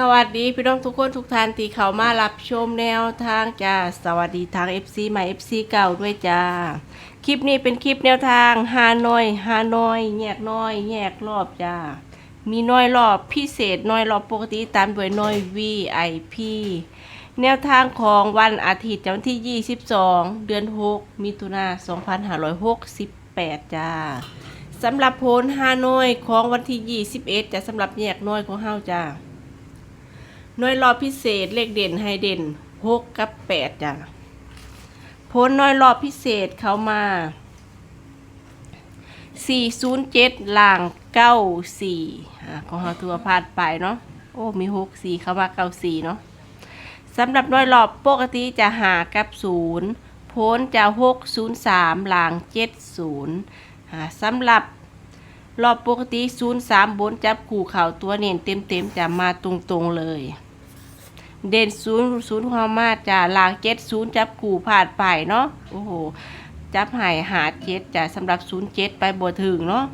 สวัสดีพี่น้องทุกคนทุกท่านที่เขามารับชมแนวทางจ้าสวัสดีทาง FC ใหม่ FC เก่าด้วยจ้าคลิปนี้เป็นคลิปแนวทางฮานอยฮานอย แยกน้อย แยกรอบจ้ามีน้อยรอบพิเศษน้อยรอบปกติตามด้วยน้อย VIP แนวทางของวันอาทิตย์วันที่ 22 เดือน 6 มิถุนา2568 จ้าสำหรับโพลฮานอยของวันที่ 21จะสำหรับแยกน้อยของเฮาจ้า หน่วยรอบพิเศษเลขเด่นให้เด่น6กับ8จ้าโพลน้อยรอบพิเศษเขามา407ล่าง94อ่าของเฮาตัวพลาดไปเนาะโอ้มี6 4เข้ามา94เนาะสำหรับหน่วยรอบปกติจะหากับ0โพ้นจะ603ล่าง70อ่าสำหรับรอบปกติ 03 บนจับคู่เข่าตัวเน้นเต็มๆจะมาตรงๆเลย เด่น0 0ความมาจะลาง70จับคู่ผ่านไปเนาะโอ้โหจับหายหาเจ็ดจะสำหรับ07ไปบ่ถึงเนาะ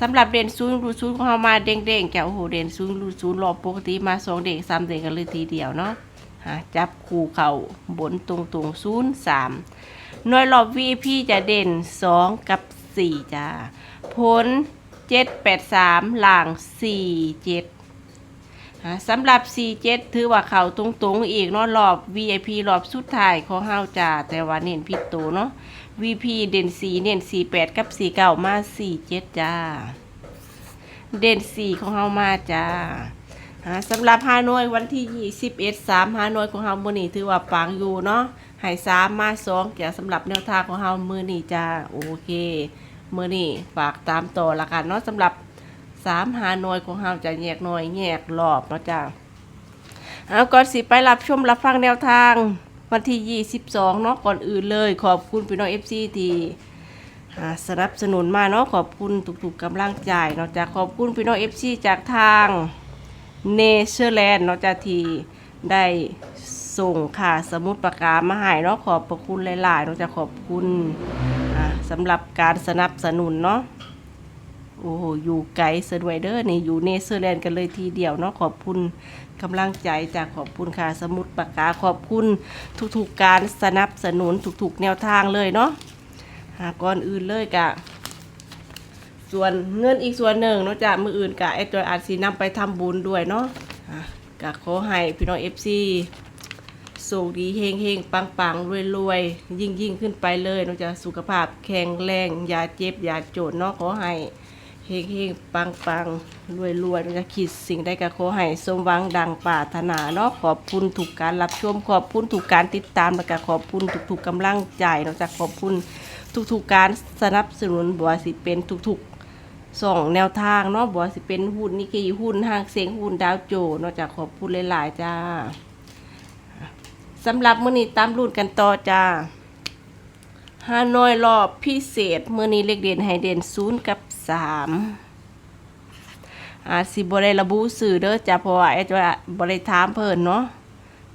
สำหรับเด่น0รู0ความมาเด้งๆจะโอ้โหเด่น0รู0รอบปกติมา2เด้ง3เด้งกันเลยทีเดียวเนาะหาจับคู่เข่าบนตรงๆ0 3หน่วยรอบ VIP จะเด่น2กับ4จ้าผลเจ็ดแปดสามหลังสี่เจ็ด สำหรับสี่เจ็ดถือว่าเขาตรงๆ อีกเนาะรอบ VIP รอบสุดท้ายของเฮาจ้าแต่ว่าเน้นผิดตัวเนาะ VP เด่นสีเน้นสี่แปดกับสี่เก้ามาสี่เจ็ดจ้า เด่นสีของเฮามาจ้าอ่าสำหรับฮานอยวันที่ยี่สิบเอ็ดสามฮานอยของเฮามือนี้ถือว่าปังอยู่เนาะหายสามมาสองแก่สำหรับแนวทางของเฮามือนี้จ้าโอเคมือนี้ฝากตามต่อละกันเนาะสำหรับ สามหาหน่วยของเฮาจะแยกหน่วยแยกรอบเนาะจ้าเอาก่อนสิไปรับชมรับฟังแนวทางวันที่ 22 เนาะก่อนอื่นเลย ขอบคุณพี่น้อง FC ที่อ่สนับสนุนมาเนาะขอบคุณทุกๆกำลังใจเนาะจ้าขอบคุณพี่น้อง FC จากทางเนเธอร์แลนด์เนาะจ้าที่ได้ส่งค่ะสมุดปากกามาให้เนาะขอบพระคุณหลายๆเนาะจ้าขอบคุณสำหรับการสนับสนุนเนาะ โอ้โหอยู่ไกลสดวยเดอร์นี่อยู่เนเธอร์แลนด์กันเลยทีเดียวเนาะขอบคุณกำลังใจจากขอบคุณค่ะสมุดปากกาขอบคุณทุกๆการสนับสนุนทุกๆแนวทางเลยเนาะอ่าก่อนอื่นเลยกะส่วนเงินอีกส่วนหนึ่งเนาะจากมืออื่นกะไอจอยอาจสีนำไปทำบุญด้วยเนาะกะขอให้พี่น้องเอฟซีสุขดีเฮงเฮงปังปังรวยรวยยิ่งยิ่งขึ้นไปเลยน้องจะสุขภาพแข็งแรงอย่าเจ็บอย่าโจดเนาะขอให้ เฮงเฮงปังปังรวยรวยน้องจะคิดสิ่งใดก็ขอให้สมหวังดังปราถนาเนาะขอบคุณถูกการรับชมขอบคุณถูกการติดตามแล้วก็ขอบคุณทุกๆกำลังใจนองจะขอบคุณทุกๆการสนับสนุนบัวสิเป็นทุกๆสองแนวทางเนาะบัวสิเป็นหุ้นนิกีหุ้นห้างเสียงหุ้นดาวโจเนาะจะขอบคุณหลายๆจ้าสำหรับมื้อนี้ตามรุ่นกันต่อจ้าฮานอยรอบพิเศษมื้อนี้เลขเด่นให้เด่น0กับ 3อาจสิบ่ได้ระบุสื่อเด้อจ้าเพราะว่าไอ้จะบ่ได้ถามเพิ่นเนาะ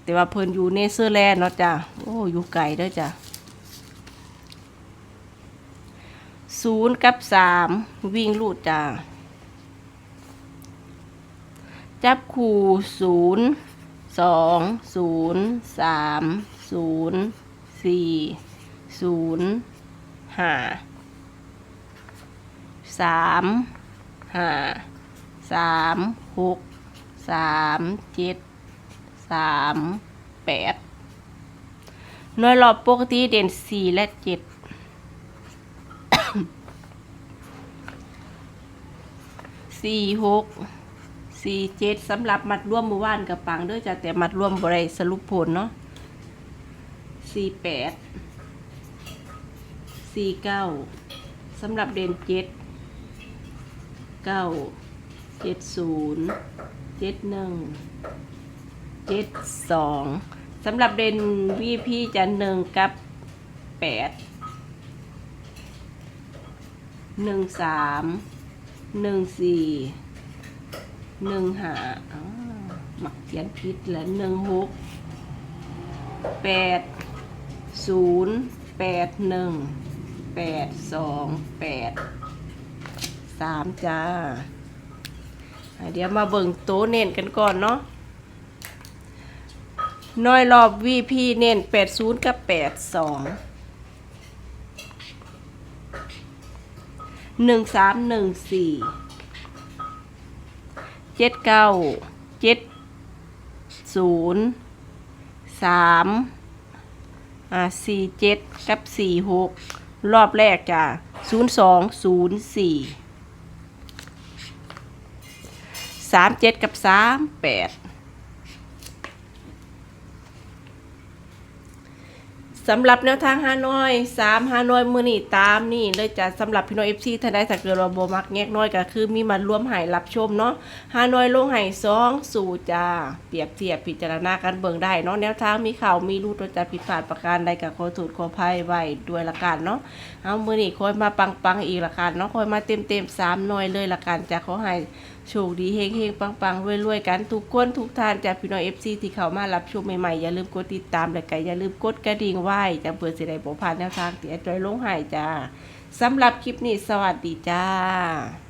แต่ว่าเพิ่นอยู่เนเธอร์แลนด์เนาะจ้าโอ้อยู่ไกลเด้อจ้า0กับ3วิ่งลูดจ้าจับคู่0สองศูนย์สามศูนย์สี่ศูนย์ห้า สามห้าสามหกสามเจ็ดสามแปดหน่วยรอบปกติเด่นสี่และเจ็ดสี่หกสี่เจ็ดสำหรับมัดร่วมหมู่บ้านกับปังด้วยจ้ะแต่มัดร่วมบริสรุปผลเนาะสี่แปดสี่เก้าสำหรับเด่นเจ็ด เก้าเจ็ดศูนย์เจ็ดหนึ่งเจ็ดสองสำหรับเดนวีพี่จะหนึ่งกับแปดหนึ่งสามหนึ่งสี่หนึ่งหาหมักเขียนผิดแล้วหนึ่งหกแปดศูนย์แปดหนึ่งแปดสองแปด สามจ้า เดี๋ยวมาเบิ่งโตเน้นกันก่อนเนาะน้อยรอบ VP เน้น80กับ82หนึ่งสามหนึ่งสี่เจ็ดเก้าเจ็ดศูนย์สามอ่าสี่เจ็ดกับสี่หกรอบแรกจ้ะศูนย์สองศูนย์สี่ สามเจ็ดกับสามแปดสำหรับแนวทางฮานอยสามฮานอยมือนี่ตามนี่เลยจะสำหรับพี่น้องเอฟซีท่านใดสักเกิดว่าโบมักแงกน้อยก็คือมีมาร่วมหายรับชมเนาะฮานอยลงหายสองสู่จ้าเปรียบเทียบพิจารณากันเบิ่งได้เนาะแนวทางมีข่าวมีรูดตัวจะผิดพลาดประการใดกับขอโทษขออภัยไว้ด้วยละกันเนาะเอามือนี่คอยมาปังปังอีกละกันเนาะคอยมาเต็มเต็มสามน่อยเลยละกันจะขอให้ โชคดีเฮงเฮงปังปังๆรวยๆกันทุกคนทุกท่านจากพี่น้องเอฟซีที่เข้ามารับชมใหม่ๆ อย่าลืมกดติดตามและก็อย่าลืมกดกระดิ่งไหว้จะเปิดสิได้บ่พลาดแนวทางที่แอดจอยลงหายจ้าสำหรับคลิปนี้สวัสดีจ้า